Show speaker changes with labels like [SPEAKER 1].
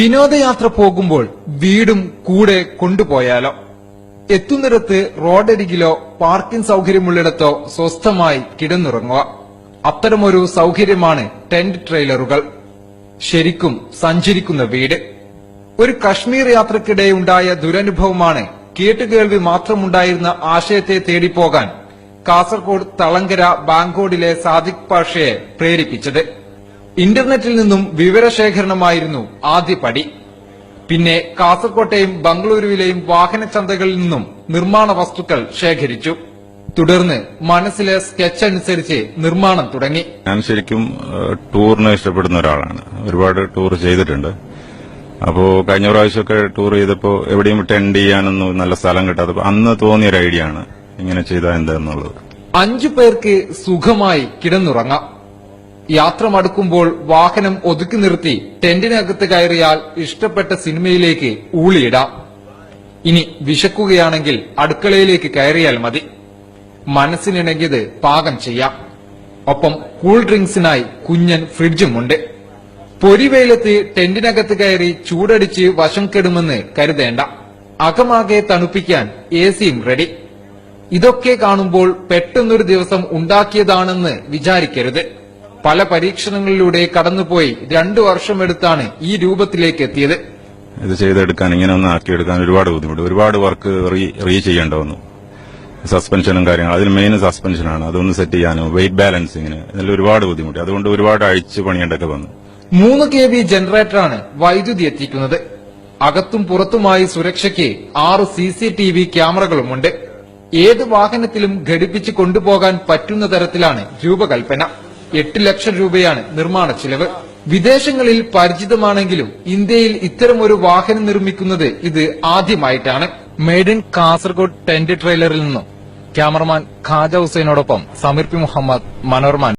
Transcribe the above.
[SPEAKER 1] വിനോദയാത്ര പോകുമ്പോൾ വീടും കൂടെ കൊണ്ടുപോയാലോ? എത്തുന്നിടത്ത് റോഡരികിലോ പാർക്കിംഗ് സൗകര്യമുള്ളിടത്തോ സ്വസ്ഥമായി കിടന്നുറങ്ങുക. അത്തരമൊരു സൗകര്യമാണ് ടെന്റ് ട്രെയിലറുകൾ. ശരിക്കും സഞ്ചരിക്കുന്ന വീട്. ഒരു കശ്മീർ യാത്രക്കിടെ ഉണ്ടായ ദുരനുഭവമാണ് കേട്ടുകേൾവി മാത്രമുണ്ടായിരുന്ന ആശയത്തെ തേടിപ്പോകാൻ കാസർഗോഡ് തളങ്കര ബാങ്കോഡിലെ സാദിഖ് പാഷയെ പ്രേരിപ്പിച്ചത്. ഇന്റർനെറ്റിൽ നിന്നും വിവരശേഖരണമായിരുന്നു ആദ്യ പടി. പിന്നെ കാസർകോട്ടെയും ബംഗളൂരുവിലെയും വാഹന ചന്തകളിൽ നിന്നും നിർമ്മാണ വസ്തുക്കൾ ശേഖരിച്ചു. തുടർന്ന് മനസ്സിലെ സ്കെച്ച് അനുസരിച്ച് നിർമ്മാണം തുടങ്ങി.
[SPEAKER 2] ഞാൻ ശരിക്കും ടൂറിനെ ഇഷ്ടപ്പെടുന്ന ഒരാളാണ്. ഒരുപാട് ടൂർ ചെയ്തിട്ടുണ്ട്. അപ്പോ കഴിഞ്ഞ പ്രാവശ്യമൊക്കെ ടൂർ ചെയ്തപ്പോ എവിടെയും ടെൻഡ് ചെയ്യാനൊന്നും നല്ല സ്ഥലം കിട്ടാത്തപ്പോ അന്ന് തോന്നിയ ഒരു ഐഡിയ ആണ് ഇങ്ങനെ ചെയ്താൽ എന്താന്നുള്ളത്.
[SPEAKER 1] അഞ്ചു പേർക്ക് സുഖമായി കിടന്നുറങ്ങാം. യാത്ര മടുക്കുമ്പോൾ വാഹനം ഒതുക്കി നിർത്തി ടെന്റിനകത്ത് കയറിയാൽ ഇഷ്ടപ്പെട്ട സിനിമയിലേക്ക് ഊളിയിടാം. ഇനി വിശക്കുകയാണെങ്കിൽ അടുക്കളയിലേക്ക് കയറിയാൽ മതി. മനസ്സിനിണങ്ങിയത് പാകം ചെയ്യാം. ഒപ്പം കൂൾ ഡ്രിങ്ക്സിനായി കുഞ്ഞൻ ഫ്രിഡ്ജുമുണ്ട്. പൊരിവെയിലത്ത് ടെന്റിനകത്ത് കയറി ചൂടടിച്ച് വശം കെടുമെന്ന് കരുതേണ്ട. അകമാകെ തണുപ്പിക്കാൻ എ സിയും റെഡി. ഇതൊക്കെ കാണുമ്പോൾ പെട്ടെന്നൊരു ദിവസം ഉണ്ടാക്കിയതാണെന്ന് വിചാരിക്കരുത്. പല പരീക്ഷണങ്ങളിലൂടെ കടന്നുപോയി രണ്ടു വർഷമെടുത്താണ് ഈ രൂപത്തിലേക്ക് എത്തിയത്.
[SPEAKER 2] ഇത് ചെയ്തെടുക്കാൻ ഇങ്ങനെ ഒന്ന് ആക്കിയെടുക്കാൻ ഒരുപാട് ബുദ്ധിമുട്ട്. ഒരുപാട് വർക്ക് റീ റീ ചെയ്യേണ്ട വന്നു. സസ്പെൻഷനും കാര്യങ്ങളും. അതിൽ മെയിൻ സസ്പെൻഷനാണ്. അതൊന്ന് സെറ്റ് ചെയ്യാനും വെയിറ്റ് ബാലൻസിങ്ങിന് ഇതിൽ ഒരുപാട് ബുദ്ധിമുട്ട്. അതുകൊണ്ട് ഒരുപാട് അഴിച്ച് പണിയേണ്ടൊക്കെ വന്നു.
[SPEAKER 1] മൂന്ന് കെ വി ജനറേറ്ററാണ് വൈദ്യുതി എത്തിക്കുന്നത്. അകത്തും പുറത്തുമായി സുരക്ഷയ്ക്ക് ആറ് സി സി ടി വി ക്യാമറകളുമുണ്ട്. ഏത് വാഹനത്തിലും ഘടിപ്പിച്ച് കൊണ്ടുപോകാൻ പറ്റുന്ന തരത്തിലാണ് രൂപകൽപ്പന. എട്ട് ലക്ഷം രൂപയാണ് നിർമ്മാണ ചിലവ്. വിദേശങ്ങളിൽ പരിചിതമാണെങ്കിലും ഇന്ത്യയിൽ ഇത്തരമൊരു വാഹനം നിർമ്മിക്കുന്നത് ഇത് ആദ്യമായിട്ടാണ്. മെയ്ഡ് ഇൻ കാസർഗോഡ് ടെന്റ് ട്രെയിലറിൽ നിന്നും ക്യാമറമാൻ ഖാജ ഹുസൈനോടൊപ്പം സമീർ പി മുഹമ്മദ് മനോർമാൻ